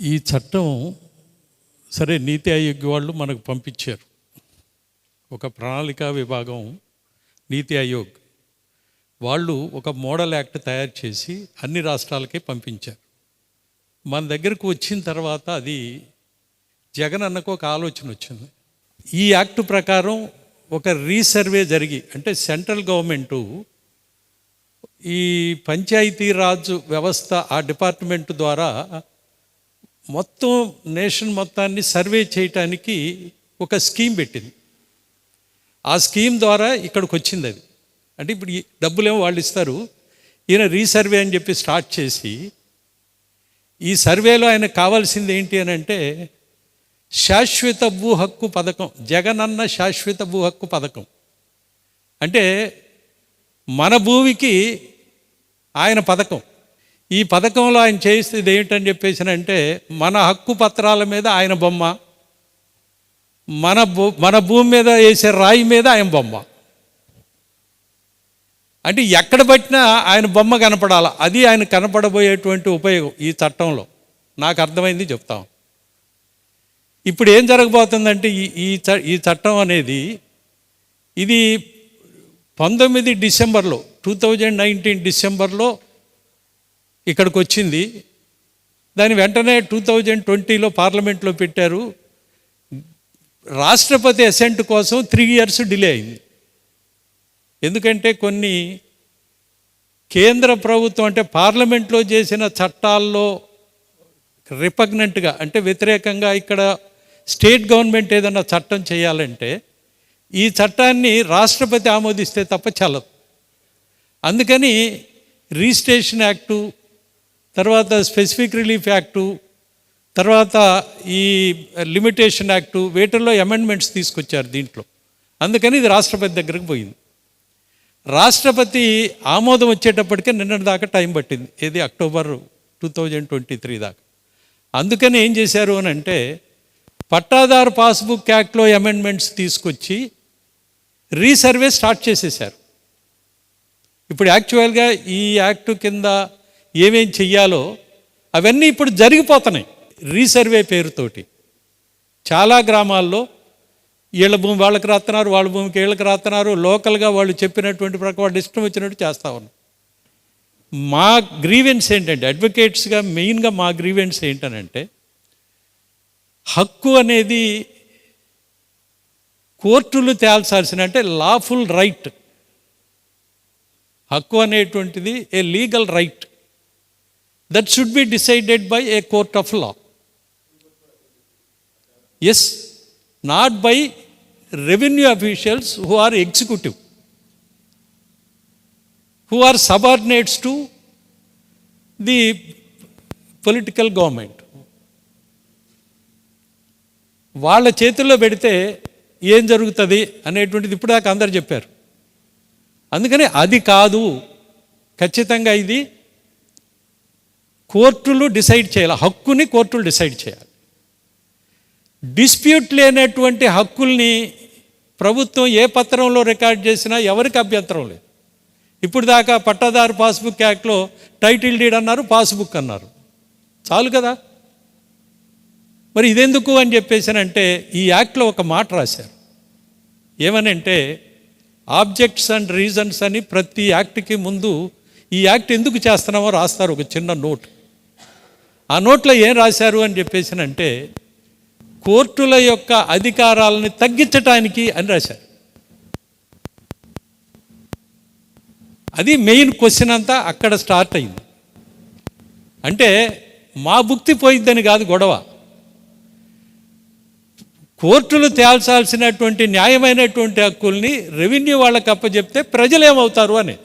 ఈ చట్టం సరే నీతి ఆయోగ్ వాళ్ళు మనకు పంపించారు. ఒక ప్రణాళికా విభాగం నీతి ఆయోగ్ వాళ్ళు ఒక మోడల్ యాక్ట్ తయారు చేసి అన్ని రాష్ట్రాలకే పంపించారు. మన దగ్గరకు వచ్చిన తర్వాత అది జగన్ అన్నకు ఒక ఆలోచన వచ్చింది. ఈ యాక్ట్ ప్రకారం ఒక రీసర్వే జరిగి అంటే సెంట్రల్ గవర్నమెంటు ఈ పంచాయతీరాజ్ వ్యవస్థ ఆ డిపార్ట్మెంట్ ద్వారా మొత్తం నేషన్ మొత్తాన్ని సర్వే చేయటానికి ఒక స్కీమ్ పెట్టింది. ఆ స్కీమ్ ద్వారా ఇక్కడికి వచ్చింది అది. అంటే ఇప్పుడు డబ్బులేమో వాళ్ళు ఇస్తారు. ఈయన రీసర్వే అని చెప్పి స్టార్ట్ చేసి ఈ సర్వేలో ఆయనకు కావాల్సింది ఏంటి అని అంటే శాశ్వత భూ హక్కు పథకం జగనన్న శాశ్వత భూ హక్కు పథకం. అంటే మన భూమికి ఆయన పథకం. ఈ పథకంలో ఆయన చేయిస్తుంది ఏంటని చెప్పేసినంటే మన హక్కు పత్రాల మీద ఆయన బొమ్మ. మన మన భూమి మీద వేసే రాయి మీద ఆయన బొమ్మ. అంటే ఎక్కడ పట్టినా ఆయన బొమ్మ కనపడాల? అది ఆయన కనపడబోయేటువంటి ఉపయోగం ఈ చట్టంలో. నాకు అర్థమైంది చెప్తాం. ఇప్పుడు ఏం జరగబోతుందంటే ఈ ఈ ఈ చట్టం అనేది ఇది పంతొమ్మిది డిసెంబర్లో టూ థౌజండ్ నైన్టీన్ డిసెంబర్లో ఇక్కడికి వచ్చింది దాని వెంటనే టూ థౌజండ్ ట్వంటీలో పార్లమెంట్లో పెట్టారు. రాష్ట్రపతి అసెంట్ కోసం త్రీ ఇయర్స్ డిలే అయింది. ఎందుకంటే కొన్ని కేంద్ర ప్రభుత్వం అంటే పార్లమెంట్లో చేసిన చట్టాల్లో రిపగ్నెంట్గా అంటే వ్యతిరేకంగా ఇక్కడ స్టేట్ గవర్నమెంట్ ఏదైనా చట్టం చేయాలంటే ఈ చట్టాన్ని రాష్ట్రపతి ఆమోదిస్తే తప్ప చల్లదు. అందుకని రిజిస్ట్రేషన్ యాక్టు తర్వాత స్పెసిఫిక్ రిలీఫ్ యాక్టు తర్వాత ఈ లిమిటేషన్ యాక్టు వీటిల్లో అమెండ్మెంట్స్ తీసుకొచ్చారు దీంట్లో. అందుకని ఇది రాష్ట్రపతి దగ్గరకు పోయింది. రాష్ట్రపతి ఆమోదం వచ్చేటప్పటికే నిన్నటి దాకా టైం పట్టింది. ఏది? October two thousand twenty three దాకా. అందుకని ఏం చేశారు అని అంటే పట్టాదారు పాస్బుక్ యాక్ట్లో అమెండ్మెంట్స్ తీసుకొచ్చి రీసర్వే స్టార్ట్ చేసేశారు. ఇప్పుడు యాక్చువల్గా ఈ యాక్ట్ కింద ఏమేం చెయ్యాలో అవన్నీ ఇప్పుడు జరిగిపోతున్నాయి. రీసర్వే పేరుతోటి. చాలా గ్రామాల్లో వీళ్ళ భూమి వాళ్ళకి రాస్తున్నారు వాళ్ళ భూమికి వీళ్ళకి రాస్తున్నారు లోకల్గా వాళ్ళు చెప్పినటువంటి ప్రకారం వాళ్ళు ఇష్టం వచ్చినట్టు చేస్తూ ఉన్నారు. మా గ్రీవెన్స్ ఏంటంటే అడ్వకేట్స్గా మెయిన్గా మా గ్రీవెన్స్ ఏంటనంటే హక్కు అనేది కోర్టులు తేల్చాల్సిన అంటే లాఫుల్ రైట్. హక్కు అనేటువంటిది a legal right. That should be decided by a court of law as not by revenue officials who are executive who are subordinates to the political government వాళ్ళ చేతుల్లో పెడితే ఏం జరుగుతుంది అనేటువంటిది ఇప్పుడు దాకా అందరు చెప్పారు. అందుకని అది కాదు. ఖచ్చితంగా ఇది కోర్టులు డిసైడ్ చేయాలి. హక్కుని కోర్టులు డిసైడ్ చేయాలి. డిస్ప్యూట్ లేనటువంటి హక్కుల్ని ప్రభుత్వం ఏ పత్రంలో రికార్డ్ చేసినా ఎవరికి అభ్యంతరం లేదు. ఇప్పుడు దాకా పట్టాదారు పాస్బుక్ యాక్ట్లో టైటిల్ డీడ్ అన్నారు పాస్బుక్ అన్నారు. చాలు కదా. మరి ఇదెందుకు అని చెప్పేసానంటే ఈ యాక్ట్లో ఒక మాట రాశారు. ఏమనంటే ఆబ్జెక్ట్స్ అండ్ రీజన్స్ అని ప్రతి యాక్ట్కి ముందు ఈ యాక్ట్ ఎందుకు చేస్తున్నామో రాస్తారు ఒక చిన్న నోట్. ఆ నోట్లో ఏం రాశారు అని చెప్పేసినంటే కోర్టుల యొక్క అధికారాలని తగ్గించటానికి అని రాశారు. అది మెయిన్ క్వశ్చన్ అంతా అక్కడ స్టార్ట్ అయింది. అంటే మా భుక్తి పోయిద్దని కాదు గొడవ. కోర్టులు తేల్చాల్సినటువంటి న్యాయమైనటువంటి హక్కుల్ని రెవెన్యూ వాళ్ళకి అప్పచెప్తే ప్రజలు ఏమవుతారు అని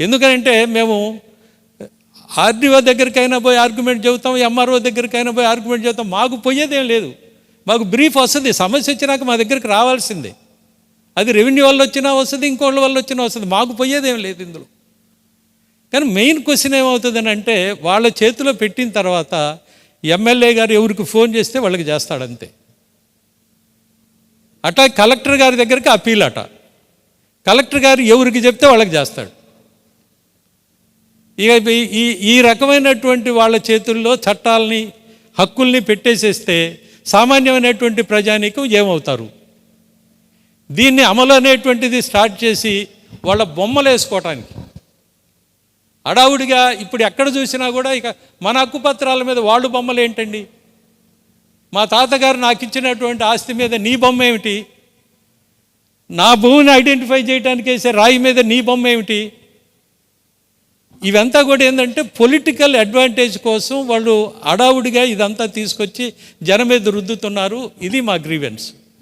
ఎందుకంటే మేము ఆర్డీఓ దగ్గరికైనా పోయి ఆర్గ్యుమెంట్ చెబుతాం ఎంఆర్ఓ దగ్గరికైనా పోయి ఆర్గ్యుమెంట్ చెబుతాం. మాకు పోయేదేం లేదు. మాకు బ్రీఫ్ వస్తుంది. సమస్య వచ్చినాక మా దగ్గరికి రావాల్సిందే. అది రెవెన్యూ వల్ల వచ్చినా వస్తుంది ఇంకోళ్ళ వల్ల వచ్చినా వస్తుంది. మాకు పోయేదేం లేదు ఇందులో. కానీ మెయిన్ క్వశ్చన్ ఏమవుతుందని అంటే వాళ్ళ చేతిలో పెట్టిన తర్వాత ఎమ్మెల్యే గారు ఎవరికి ఫోన్ చేస్తే వాళ్ళకి చేస్తాడంతే. అట కలెక్టర్ గారి దగ్గరికి అప్పీల్ అట. కలెక్టర్ గారు ఎవరికి చెప్తే వాళ్ళకి చేస్తాడు. ఇక ఈ- ఈ రకమైనటువంటి వాళ్ళ చేతుల్లో చట్టాలని హక్కుల్ని పెట్టేసేస్తే సామాన్యమైనటువంటి ప్రజానీకం ఏమవుతారు? దీన్ని అమలు అనేటువంటిది స్టార్ట్ చేసి వాళ్ళ బొమ్మలు వేసుకోవటానికి. అడావుడిగా ఇప్పుడు ఎక్కడ చూసినా కూడా ఇక మన హక్కుపత్రాల మీద వాళ్ళు బొమ్మలు ఏంటండి? మా తాతగారు నాకు ఇచ్చినటువంటి ఆస్తి మీద నీ బొమ్మ ఏమిటి? నా భూమిని ఐడెంటిఫై చేయడానికి వేసే రాయి మీద నీ బొమ్మ ఏమిటి? ఇవంతా కూడా ఏంటంటే పొలిటికల్ అడ్వాంటేజ్ కోసం వాళ్ళు అడావుడిగా ఇదంతా తీసుకొచ్చి జనం మీద రుద్దుతున్నారు. ఇది మా గ్రీవెన్స్